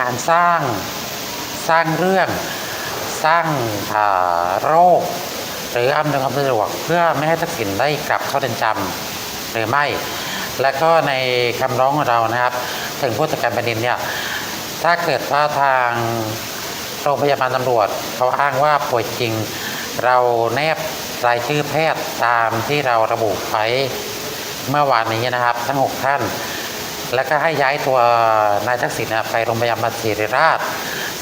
การสร้างสร้างเรื่องสร้างอ่าโรค หรืออำนวยความสะดวกเพื่อไม่ให้ทักษิณได้กลับเข้าเรือนจำหรือไม่ และก็ในคำร้องของเรานะครับ ถึงผู้จัดการแผ่นดินเนี่ยถ้าเกิดว่าทางโรงพยาบาลตำรวจเขาอ้างว่าป่วยจริง เราแนบรายชื่อแพทย์ตามที่เราระบุไว้เมื่อวานนี้นะครับ ทั้ง 6 ท่าน แล้วก็ให้ย้ายตัวนายทักษิณนะไปโรงพยาบาลศิริราช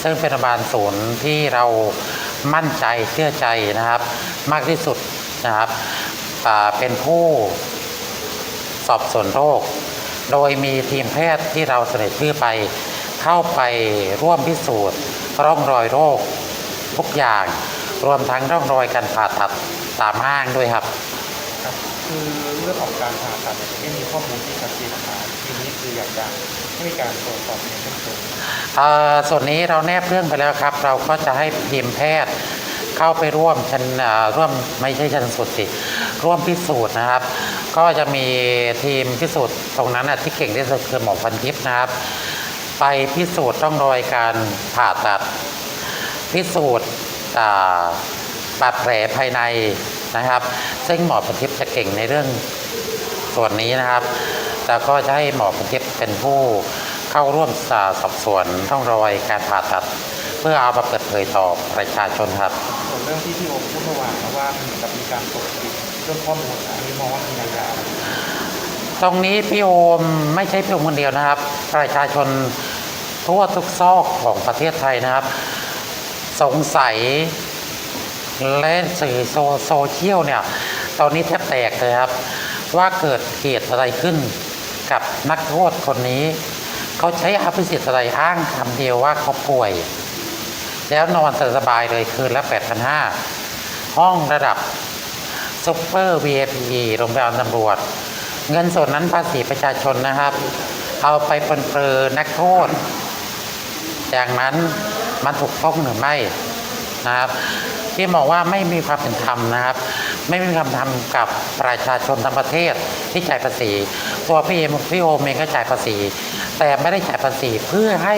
ซึ่งเป็นโรงพยาบาลศูนย์ที่เรามั่นใจเชื่อใจนะครับ มากที่สุดนะครับเป็นผู้สอบสวนโรค โดยมีทีมแพทย์ที่เราเสนอชื่อไป เข้าไปร่วมพิสูจน์ร่องรอยโรคทุกอย่าง รวมทั้งร่องรอยการผ่าตัดตามห้างด้วยครับ ครับคือเรื่องของการผ่าตัดเนี่ยไม่มีข้อมูลที่ชัดเจนมาทีนี้คืออยากจะให้มีการตรวจสอบในเพิ่มเติมเอ่อส่วนนี้เราแนบเรื่องไปแล้วครับ เราก็จะให้ทีมแพทย์เข้าไปร่วมชันเอ่อร่วมไม่ใช่ชันสูตรสิร่วมพิสูจน์นะครับ ก็จะมีทีมพิสูจน์ตรงนั้นนะที่เก่งที่สุดคือหมอพันทิพย์นะครับ ไปพิสูจน์ร่องรอยการผ่าตัด พิสูจน์อ่าบาดแผลภายใน นะครับ ซึ่งหมอพันทิพย์จะเก่งในเรื่องส่วนนี้นะครับแล้วก็จะให้หมอพันทิพย์เป็นผู้เข้าร่วมสาสอบสวนร่องรอยการผ่าตัด เพื่อเอามาเปิดเผยต่อประชาชนครับส่วนเรื่องที่พี่โอมพูดเมื่อวานนะว่าเหมือนกับมีการปกปิดเรื่องข้อมูลอันนี้มองว่ามีนัยยะอะไรตรงนี้พี่โอมไม่ใช่พี่โอมคนเดียวนะครับ ประชาชนทั่วทุกซอกของประเทศไทยนะครับ สงสัย และสื่อโซเชียลเนี่ยตอนนี้แทบแตกเลยครับ ว่าเกิดเหตุอะไรขึ้นกับนักโทษคนนี้ เขาใช้อภิสิทธิ์อะไรอ้างคำเดียวว่าเขาป่วย แล้วนอนสบายเลยคืนละ8,500ห้องระดับซุปเปอร์ VIP โรงพยาบาลตำรวจ เงินส่วนนั้นภาษีประชาชนนะครับ เอาไปปนเปื้อนักโทษ อย่างนั้นมันถูกต้องหรือไม่ นะครับ ที่มองว่าไม่มีความเป็นธรรมนะครับ ไม่มีความธรรมกับประชาชนทั้งประเทศที่จ่ายภาษี ตัวพี่เอมพี่โอมเองก็จ่ายภาษี แต่ไม่ได้จ่ายภาษีเพื่อให้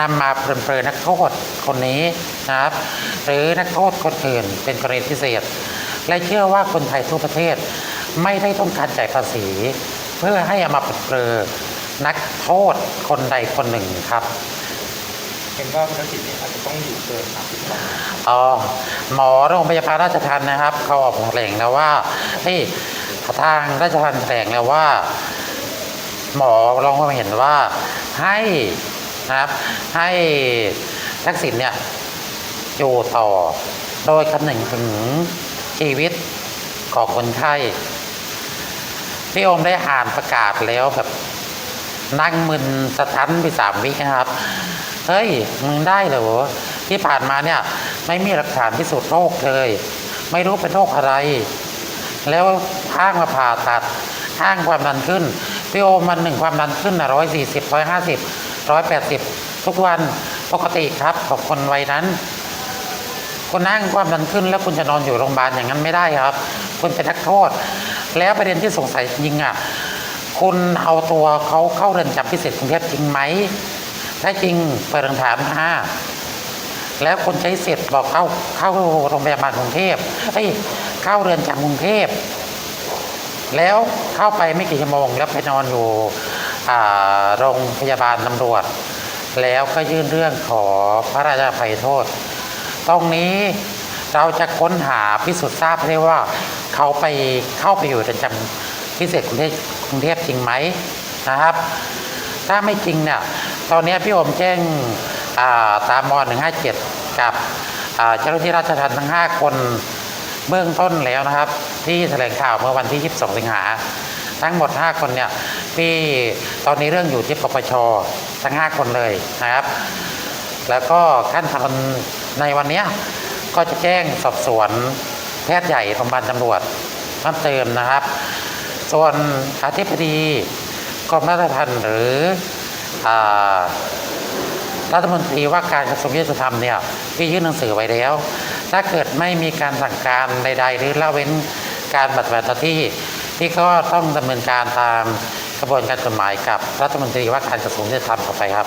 นำมาเปรนเปรอนักโทษคนนี้นะครับ หรือนักโทษคนอื่นเป็นกรณีพิเศษ และเชื่อว่าคนไทยทั่วประเทศ ไม่ได้ต้องการจ่ายภาษี เพื่อให้เอามาเปรนเปรอนักโทษคนใดคนหนึ่งครับ เห็นว่าคุณทักษิณเนี่ยอาจจะต้องอยู่เกิน30วัน อ๋อหมอโรงพยาบาลราชทันนะครับ เขาออกแถลงแล้วว่าเฮ้ยทางราชทันแถลงแล้วว่า หมอลองมาเห็นว่าให้นะครับ ให้ทักษิณเนี่ยอยู่ต่อโดยคำนึงถึงชีวิตของคนไข้พี่โอมได้อ่านประกาศแล้วแบบนั่งมึนสะท้นไปสามวินะครับ เฮ้ย มึงได้เหรอที่ผ่านมาเนี่ย ไม่มีหลักฐานพิสูจน์โรคเลย ไม่รู้เป็นโรคอะไร แล้วอ้างมาผ่าตัดอ้างความดันขึ้นพี่โอมันหนึ่งความดันขึ้นร้อยสี่สิบร้อยห้าสิบร้อยแปดสิบทุกวันปกติครับของคนวัยนั้นคุณนั่งความดันขึ้นแล้วคุณจะนอนอยู่โรงพยาบาลอย่างนั้นไม่ได้ครับ คุณเป็นนักโทษ แล้วประเด็นที่สงสัยยิงอะคุณเอาตัวเขาเข้าเรือนจำพิเศษกรุงเทพจริงไหมถ้าจริงเปิดหลักฐานมา แล้วคนใช้เสร็จบอกเข้าเข้าโรงพยาบาลกรุงเทพเอ้ยเข้าเรือนจำกรุงเทพแล้วเข้าไปไม่กี่ชั่วโมงแล้วไปนอนอยู่โรงพยาบาลตำรวจ แล้วก็ยื่นเรื่องขอพระราชอภัยโทษ ตรงนี้เราจะค้นหาพิสูจน์ทราบได้ว่าเขาไปเข้าไปอยู่เรือนจำพิเศษกรุงเทพกรุงเทพจริงไหมนะครับ ถ้าไม่จริงเนี่ยตอนนี้พี่โอมแจ้ง ตามม157 กับเจ้าหน้าที่ราชทัณฑ์ทั้ง 5 คนเบื้องต้นแล้วนะครับ ที่แถลงข่าวเมื่อวันที่ 22 สิงหา ทั้งหมด 5 คนเนี่ยที่ตอนนี้เรื่องอยู่ที่ปปชทั้ง 5 คนเลยนะครับ แล้วก็ขั้นตอนในวันนี้ก็จะแจ้งสอบสวนแพทย์ใหญ่โรงพยาบาลตำรวจเพิ่มเติมนะครับ ส่วนอธิบดีกรมราชทัณฑ์หรืออ รัฐมนตรีว่าการกระทรวงยุติธรรมเนี่ยที่ยื่นหนังสือไว้แล้ว ถ้าเกิดไม่มีการสั่งการใด ๆ หรือละเว้นการปฏิบัติหน้าที่ ที่ก็ต้องดำเนินการตามกระบวนการกฎหมายกับรัฐมนตรีว่าการกระทรวงยุติธรรมต่อไปครับ